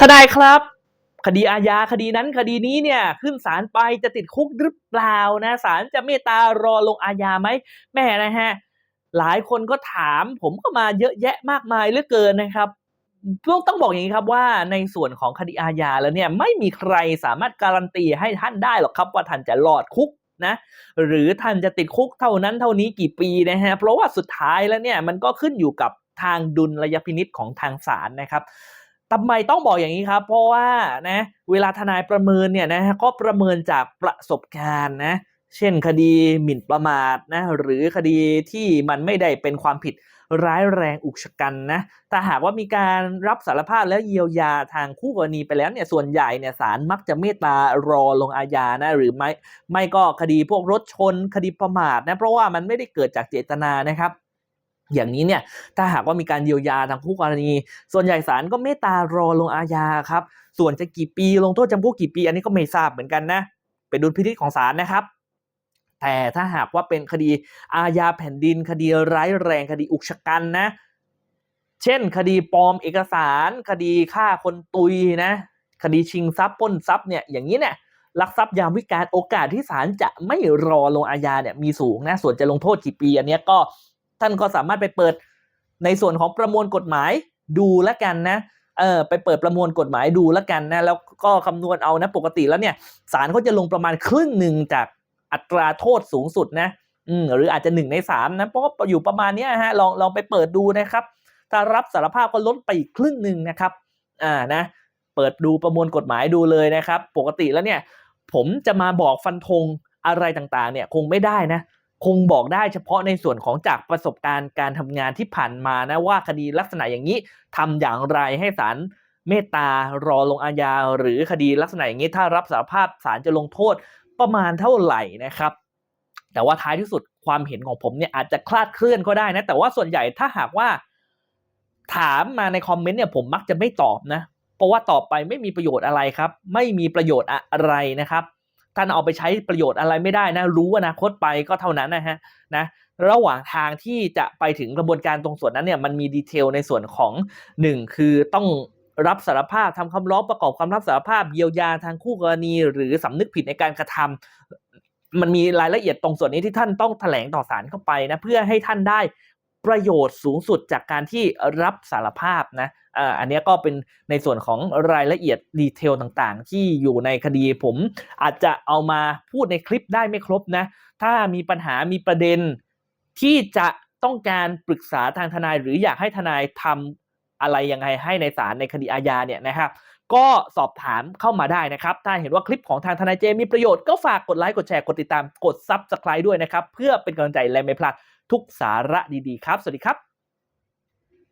ทนายครับ คดีอาญาคดีนั้นคดีนี้เนี่ยขึ้นศาลไปจะติดคุกหรือเปล่านะศาลจะเมตตารอลงอาญาไหมแม่นะฮะหลายคนก็ถามผมก็มาเยอะแยะมากมายเหลือเกินนะครับต้องต้องบอกอย่างนี้ครับว่าในส่วนของคดีอาญาแล้วเนี่ยไม่มีใครสามารถการันตีให้ท่านได้หรอกครับว่าท่านจะรอดคุกนะหรือท่านจะติดคุกเท่านั้นเท่านี้กี่ปีนะฮะเพราะว่าสุดท้ายแล้วเนี่ยมันก็ขึ้นอยู่กับทางดุลระยะพินิษของทางศาลนะครับ ทำไมต้องบอกอย่างนี้ครับ เพราะว่านะเวลาทนายประเมินเนี่ยนะฮะก็ประเมินจากประสบการณ์นะเช่นคดีหมิ่นประมาทนะหรือคดีที่มันไม่ได้เป็นความผิดร้ายแรงอุกชะกันนะแต่หากว่ามีการรับสารภาพและเยียวยาทางคู่กรณีไปแล้วเนี่ยส่วนใหญ่เนี่ยศาลมักจะเมตตารอลงอาญานะหรือไม่ไม่ก็คดีพวกรถชนคดีประมาทนะเพราะว่ามันไม่ได้เกิดจากเจตนานะครับ อย่างนี้เนี่ยถ้าหากว่ามีการเยียวยาทางคู่กรณี ส่วนใหญ่ศาลก็เมตตารอลงอาญาครับ ส่วนจะกี่ปีลงโทษจำคุกกี่ปี อันนี้ก็ไม่ทราบเหมือนกันนะ เป็นดุลพินิจของศาลนะครับแต่ถ้าหากว่าเป็นคดีอาญาแผ่นดิน คดีร้ายแรงคดีอุกชะกันนะ เช่น คดีปลอมเอกสาร คดีฆ่าคนตุยนะ คดีชิงทรัพย์ปล้นทรัพย์เนี่ยอย่างนี้เนี่ยลักทรัพย์ยามวิการโอกาสที่ศาลจะไม่รอลงอาญาเนี่ยมีสูงนะส่วนจะลงโทษกี่ปีอันนี้ก็ ท่านก็สามารถไปเปิดในส่วนของประมวลกฎหมายดูแล้วกันนะเออไปเปิดประมวลกฎหมายดูแล้วกันนะแล้วก็คำนวณเอานะปกติแล้วเนี่ยศาลเขาจะลงประมาณครึ่งหนึ่งจากอัตราโทษสูงสุดนะอืมหรืออาจจะหนึ่งในสามนะเพราะอยู่ประมาณนี้ฮะลองลองไปเปิดดูนะครับ ถ้ารับสารภาพก็ลดไปอีกครึ่งหนึ่งนะครับอ่านะเปิดดูประมวลกฎหมายดูเลยนะครับ ปกติแล้วเนี่ย ผมจะมาบอกฟันธงอะไรต่างๆ เนี่ยคงไม่ได้นะ คงบอกได้เฉพาะในส่วนของจากประสบการณ์การทำงานที่ผ่านมานะว่าคดีลักษณะอย่างนี้ทำอย่างไรให้ศาลเมตตารอลงอาญาหรือคดีลักษณะอย่างนี้ถ้ารับสารภาพศาลจะลงโทษประมาณเท่าไหร่นะครับ แต่ว่าท้ายที่สุดความเห็นของผมเนี่ยอาจจะคลาดเคลื่อนก็ได้นะแต่ว่าส่วนใหญ่ถ้าหากว่า ถามมาในคอมเมนต์เนี่ยผมมักจะไม่ตอบนะ เพราะว่าตอบไปไม่มีประโยชน์อะไรครับ ไม่มีประโยชน์อะไรนะครับ ท่านเอาไปใช้ประโยชน์อะไรไม่ได้นะ รู้อนาคตไปก็เท่านั้นนะฮะนะระหว่างทางที่จะไปถึงกระบวนการตรงส่วนนั้นเนี่ยมันมีดีเทลในส่วนของหนึ่งคือต้องรับสารภาพทำคำร้องประกอบคำรับสารภาพเยียวยาทางคู่กรณี หรือสำนึกผิดในการกระทำมันมีรายละเอียดตรงส่วนนี้ที่ท่านต้องแถลงต่อศาลเข้าไปนะเพื่อให้ท่านได้ ประโยชน์สูงสุดจากการที่รับสารภาพนะอันนี้ก็เป็นในส่วนของรายละเอียดดีเทลต่างๆ ที่อยู่ในคดีผมอาจจะเอามาพูดในคลิปได้ไม่ครบนะ ถ้ามีปัญหามีประเด็นที่จะต้องการปรึกษาทางทนายหรืออยากให้ทนายทำอะไรยังไงให้ในศาลในคดีอาญาเนี่ยนะครับก็สอบถามเข้ามาได้นะครับ ถ้าเห็นว่าคลิปของทางทนายเจมีประโยชน์ก็ฝากกดไลค์ กดแชร์ กดติดตาม กด Subscribe ด้วยนะครับ เพื่อเป็นกำลังใจและไม่พลาด ทุกสาระดีๆครับ สวัสดีครับ